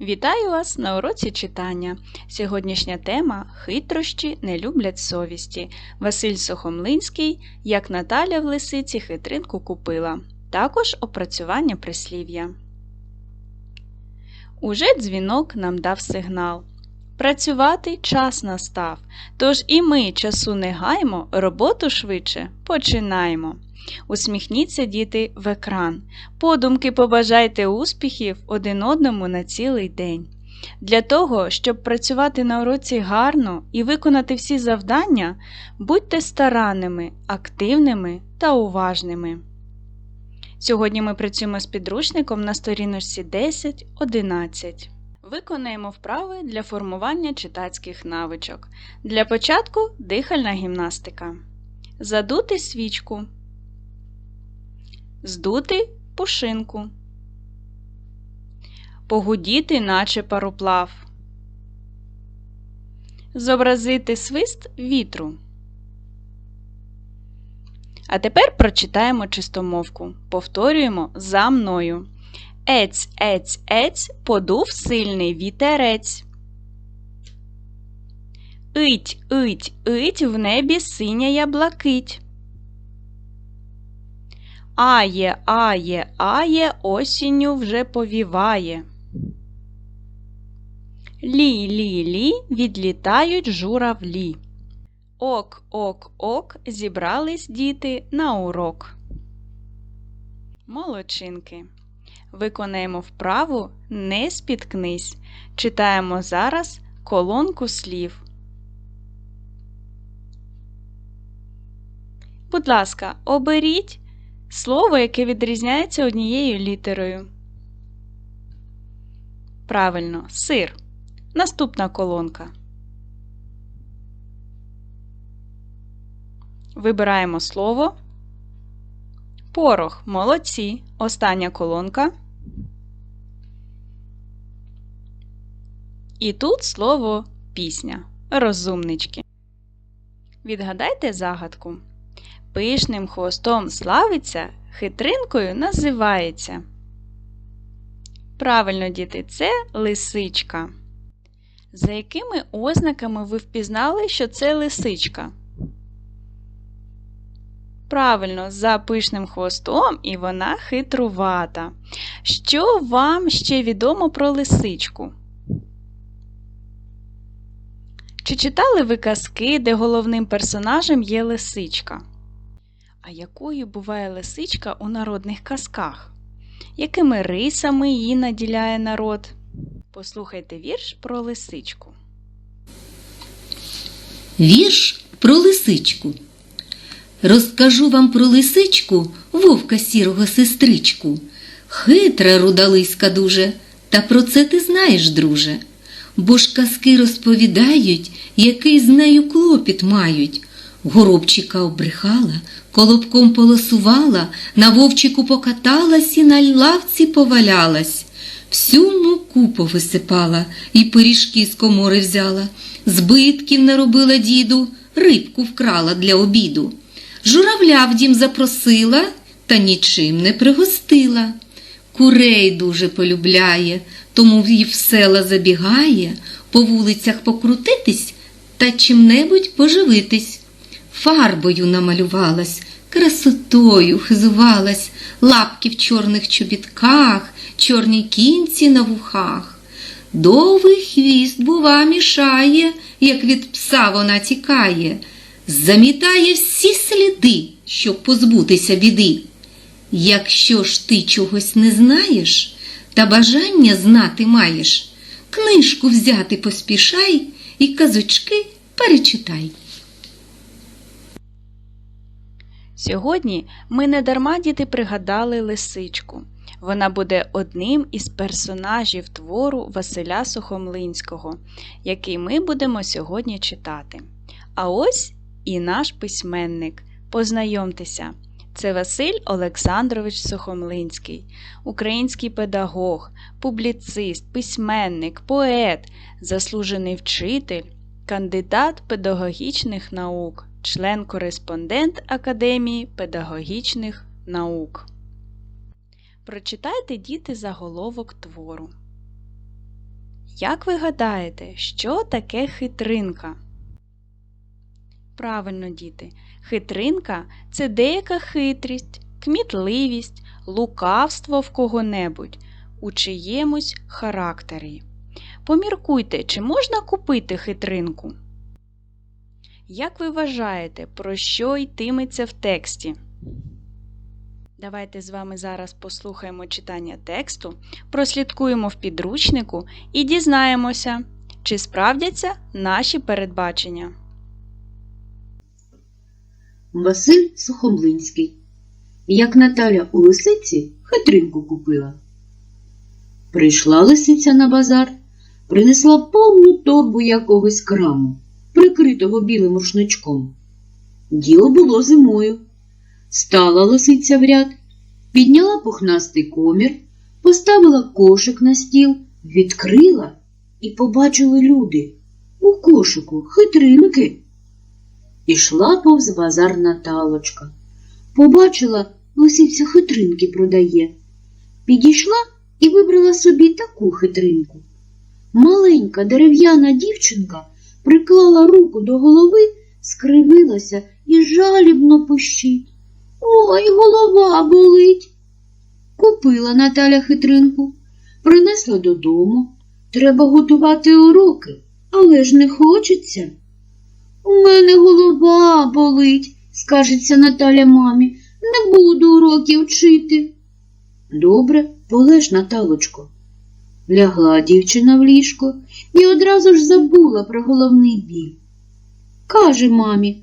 Вітаю вас на уроці читання. Сьогоднішня тема Хитрощі не люблять совісті. Василь Сухомлинський, як Наталя в лисиці хитринку купила. Також опрацювання прислів'я. Уже дзвінок нам дав сигнал. Працювати час настав. Тож і ми часу не гаймо, роботу швидше починаємо. Усміхніться, діти, в екран. Подумки побажайте успіхів один одному на цілий день. Для того, щоб працювати на уроці гарно і виконати всі завдання, будьте старанними, активними та уважними. Сьогодні ми працюємо з підручником на сторіночці 10-11. Виконаємо вправи для формування читацьких навичок. Для початку дихальна гімнастика. Задути свічку. Здути пушинку. Погудіти, наче пароплав. Зобразити свист вітру. А тепер прочитаємо чистомовку. Повторюємо за мною. Ець, ець, ець, подув сильний вітерець. Ить, ить, ить, в небі синяя блакить. Ає, ає, ає, осінню вже повіває. Лі, лі, лі, відлітають журавлі. Ок, ок, ок, зібрались діти на урок. Молодчинки. Виконаємо вправу Не спіткнись. Читаємо зараз колонку слів. Будь ласка, оберіть слово, яке відрізняється однією літерою. Правильно, сир. Наступна колонка. Вибираємо слово. Порох. Молодці. Остання колонка. І тут слово пісня. Розумнички. Відгадайте загадку. Пишним хвостом славиться, хитринкою називається. Правильно, діти, це лисичка. За якими ознаками ви впізнали, що це лисичка? Правильно, за пишним хвостом і вона хитрувата. Що вам ще відомо про лисичку? Чи читали ви казки, де головним персонажем є лисичка? А якою буває лисичка у народних казках? Якими рисами її наділяє народ? Послухайте вірш про лисичку. Вірш про лисичку. Розкажу вам про лисичку, вовка сірого сестричку. Хитра руда лиска дуже, та про це ти знаєш, друже. Бо ж казки розповідають, який з нею клопіт мають. Горобчика обрехала, колобком полосувала, на вовчику покаталась і на лавці повалялась. Всю муку повисипала і пиріжки з комори взяла. Збитків наробила діду, рибку вкрала для обіду. Журавля в дім запросила, та нічим не пригостила. Курей дуже полюбляє, тому в села забігає, по вулицях покрутитись та чим-небудь поживитись. Фарбою намалювалась, красотою хизувалась, лапки в чорних чобітках, чорні кінці на вухах. Довгий хвіст, бува, мішає, як від пса вона тікає, замітає всі сліди, щоб позбутися біди. Якщо ж ти чогось не знаєш та бажання знати маєш, книжку взяти поспішай і казочки перечитай. Сьогодні ми не дарма діти пригадали лисичку. Вона буде одним із персонажів твору Василя Сухомлинського, який ми будемо сьогодні читати. А ось і наш письменник. Познайомтеся, це Василь Олександрович Сухомлинський, український педагог, публіцист, письменник, поет, заслужений вчитель, кандидат педагогічних наук, член-кореспондент Академії педагогічних наук. Прочитайте діти заголовок твору. Як ви гадаєте, що таке хитринка? Правильно, діти, хитринка це деяка хитрість, кмітливість, лукавство в кого-небудь, у чиємусь характері. Поміркуйте, чи можна купити хитринку? Як ви вважаєте, про що йтиметься в тексті? Давайте з вами зараз послухаємо читання тексту, прослідкуємо в підручнику і дізнаємося, чи справдяться наші передбачення. Василь Сухомлинський. Як Наталя у лисиці хитринку купила. Прийшла лисиця на базар, принесла повну торбу якогось краму, прикритого білим рушничком. Діло було зимою. Стала лисиця в ряд, підняла пухнастий комір, поставила кошик на стіл, відкрила і побачили люди. У кошику хитринки. Ішла повз базар Наталочка. Побачила, лисиця хитринки продає. Підійшла і вибрала собі таку хитринку. Маленька дерев'яна дівчинка приклала руку до голови, скривилася і жалібно пищить. Ой, голова болить. Купила Наталя хитринку, принесла додому. Треба готувати уроки, але ж не хочеться. Голова болить, скажеться Наталя мамі. Не буду уроків вчити. Добре, полеж, Наталочко. Лягла дівчина в ліжко і одразу ж забула про головний біль. Каже мамі,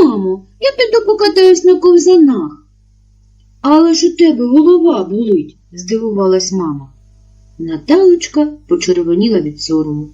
мамо, я піду покатаюсь на ковзанах. Але ж у тебе голова болить, здивувалась мама. Наталочка почервоніла від сорому.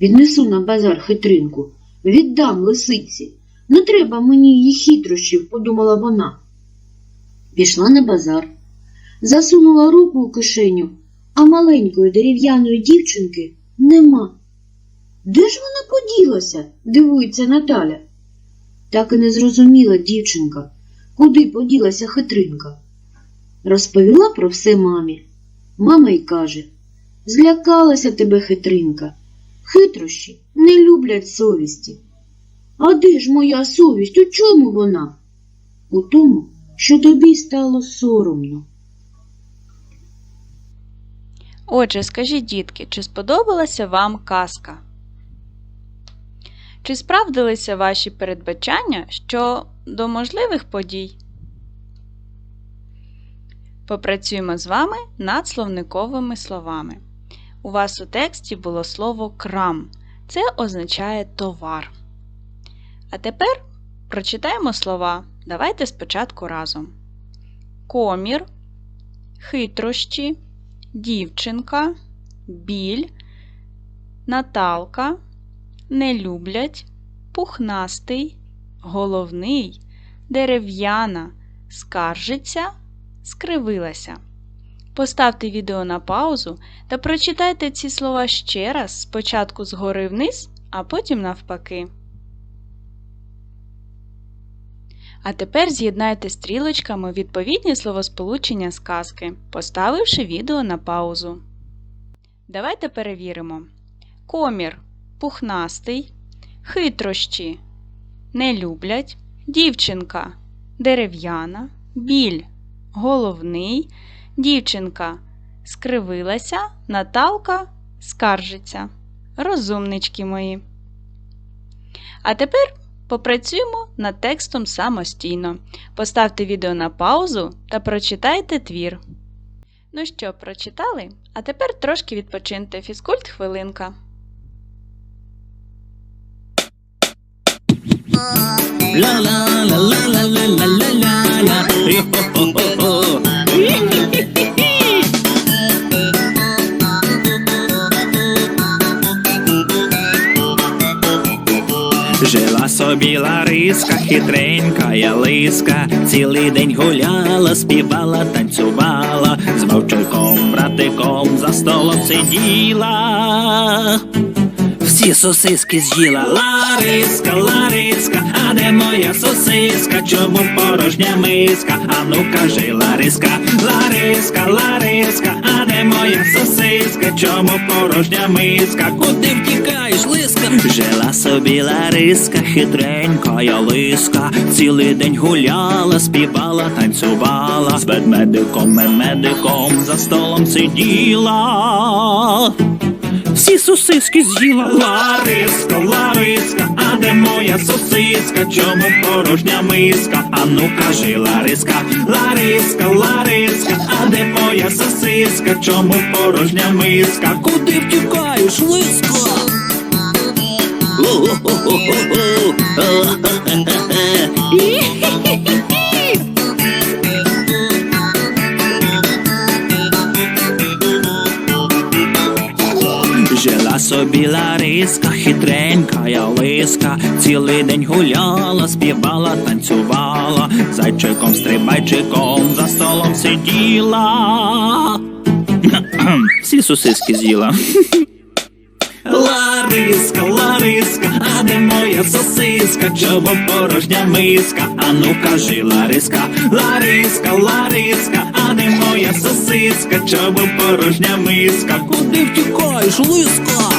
Віднесу на базар хитринку, віддам лисиці. Не треба мені її хитрощів, подумала вона. Пішла на базар, засунула руку у кишеню, а маленької дерев'яної дівчинки нема. Де ж вона поділася? дивується Наталя. Так і не зрозуміла дівчинка, куди поділася хитринка. Розповіла про все мамі. Мама й каже Злякалася тебе хитринка. Хитрощі не люблять совісті. А де ж моя совість? У чому вона? У тому, що тобі стало соромно. Отже, скажіть, дітки, чи сподобалася вам казка? Чи справдилися ваші передбачання що до можливих подій? Попрацюємо з вами над словниковими словами. У вас у тексті було слово крам. Це означає товар. А тепер прочитаємо слова. Давайте спочатку разом: комір, хитрощі, дівчинка, біль, Наталка, не люблять, пухнастий, головний, дерев'яна, скаржиться, скривилася. Поставте відео на паузу та прочитайте ці слова ще раз спочатку згори вниз, а потім навпаки. А тепер з'єднайте стрілочками відповідні словосполучення сказки, поставивши відео на паузу. Давайте перевіримо. Комір пухнастий, хитрощі не люблять, дівчинка дерев'яна, біль головний, дівчинка скривилася, Наталка скаржиться. Розумнички мої. А тепер попрацюємо над текстом самостійно. Поставте відео на паузу та прочитайте твір. Ну що, прочитали? А тепер трошки відпочиньте. Фізкульт хвилинка. La la la la la la la la la Жила собі Лариска, хитренька я лиска, цілий день гуляла, співала, танцювала, з вовчиком, братиком за столом сиділа. Всі сосиски з'їла Лариска, Лариска, а де моя сосиска? Чому порожня миска? А ну кажи, Лариска, Лариска, Лариска, а де моя сосиска, чому порожня миска? Куди втікаєш, лиска? Жила собі Лариска, хитренька я лиска. Цілий день гуляла, співала, танцювала. З ведмедиком, медиком за столом сиділа. Всі сосиски з'їла Лариска, Лариска, а де моя сосиска? Чому порожня миска? А ну кажи, Лариска, Лариска, Лариска, а де моя сосиска? Чому порожня миска? Куди втікаєш, лиска? Жила собі Лариска, хитренька я лиска, цілий день гуляла, співала, танцювала, зайчиком, стрибайчиком за столом сиділа. Всі сосиски з'їла. Лариска, моя сосиска, чого порожня миска? А ну кажи, Лариска, Лариска, Лариска, а не моя сосиска, чого порожня миска? Куди втікаєш, лиска?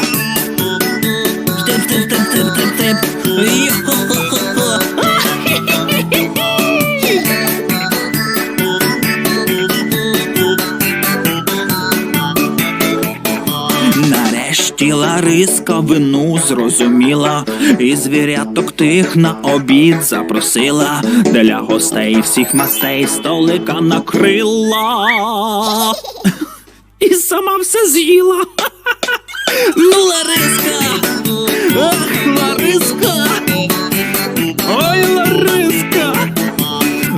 Штеп, штеп, штеп, штеп, штеп, Нарешті Лариска вину зрозуміла, і звіряток тих на обід запросила, для гостей всіх мастей столика накрила. І сама все з'їла. Ну, Лариска! Ах, Лариска! Ой, Лариска!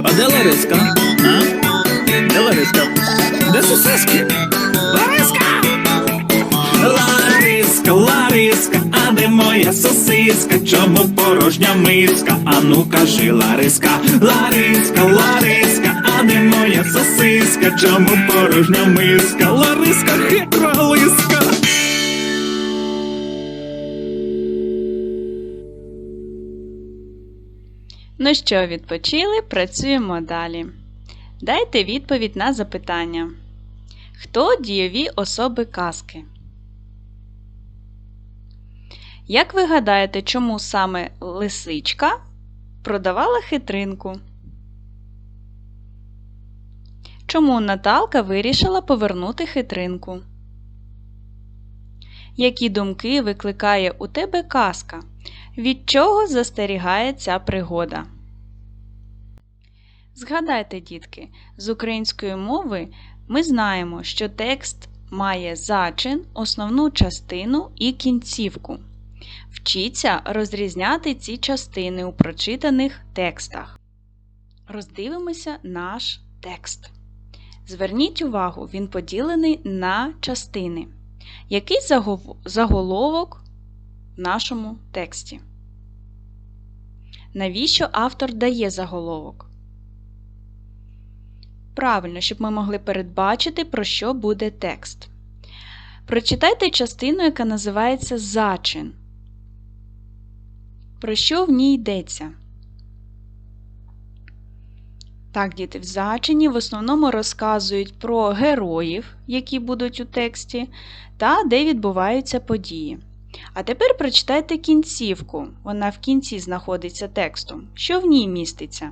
А де Лариска? А? Де Лариска? Де сосиски? Сосиска? Чому порожня миска? А ну кажи, Лариска, Лариска, Лариска, а де моя сосиска? Чому порожня миска? Лариска, хитра лиска. Ну що, відпочили? Працюємо далі. Дайте відповідь на запитання. Хто дієві особи казки? Як ви гадаєте, чому саме лисичка продавала хитринку? Чому Наталка вирішила повернути хитринку? Які думки викликає у тебе казка? Від чого застерігає ця пригода? Згадайте, дітки, з української мови ми знаємо, що текст має зачин, основну частину і кінцівку. Вчіться розрізняти ці частини у прочитаних текстах. Роздивимося наш текст. Зверніть увагу, він поділений на частини. Який заголовок в нашому тексті? Навіщо автор дає заголовок? Правильно, щоб ми могли передбачити, про що буде текст. Прочитайте частину, яка називається зачин. Про що в ній йдеться? Так, діти, в зачині в основному розказують про героїв, які будуть у тексті, та де відбуваються події. А тепер прочитайте кінцівку. Вона в кінці знаходиться текстом. Що в ній міститься?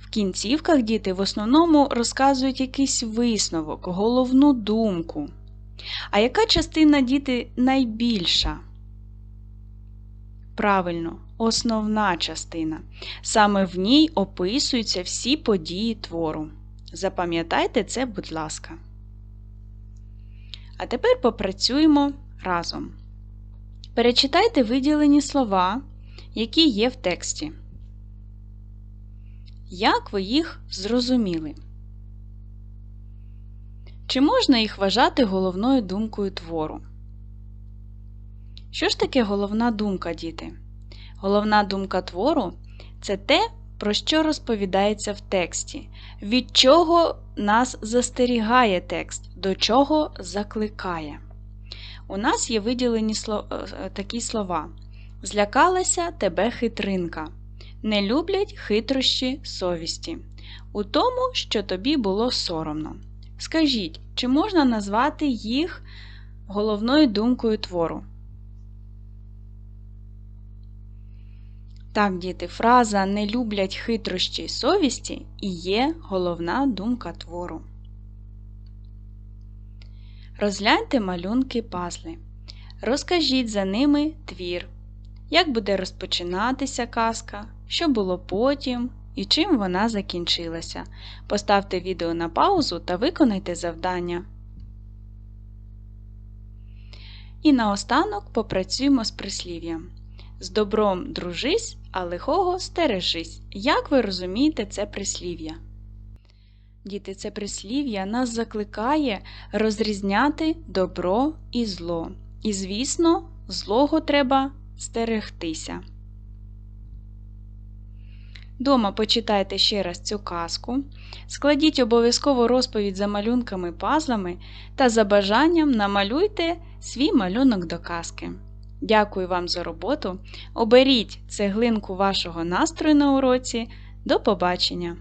В кінцівках діти в основному розказують якийсь висновок, головну думку. А яка частина діти найбільша? Правильно, основна частина. Саме в ній описуються всі події твору. Запам'ятайте це, будь ласка. А тепер попрацюємо разом. Перечитайте виділені слова, які є в тексті. Як ви їх зрозуміли? Чи можна їх вважати головною думкою твору? Що ж таке головна думка, діти? Головна думка твору це те, про що розповідається в тексті, від чого нас застерігає текст, до чого закликає. У нас є виділені сло- е, такі слова: Злякалася тебе хитринка. Не люблять хитрощі совісті. У тому, що тобі було соромно. Скажіть, чи можна назвати їх головною думкою твору? Так, діти, фраза не люблять хитрощі й совісті і є головна думка твору. Розгляньте малюнки пазли. Розкажіть за ними твір. Як буде розпочинатися казка, що було потім і чим вона закінчилася. Поставте відео на паузу та виконайте завдання. І наостанок попрацюємо з прислів'ям. З добром дружись, а лихого стережись. Як ви розумієте це прислів'я? Діти, це прислів'я нас закликає розрізняти добро і зло. І, звісно, злого треба стерегтися. Дома почитайте ще раз цю казку, складіть обов'язково розповідь за малюнками пазлами та за бажанням намалюйте свій малюнок до казки. Дякую вам за роботу. Оберіть цеглинку вашого настрою на уроці. До побачення!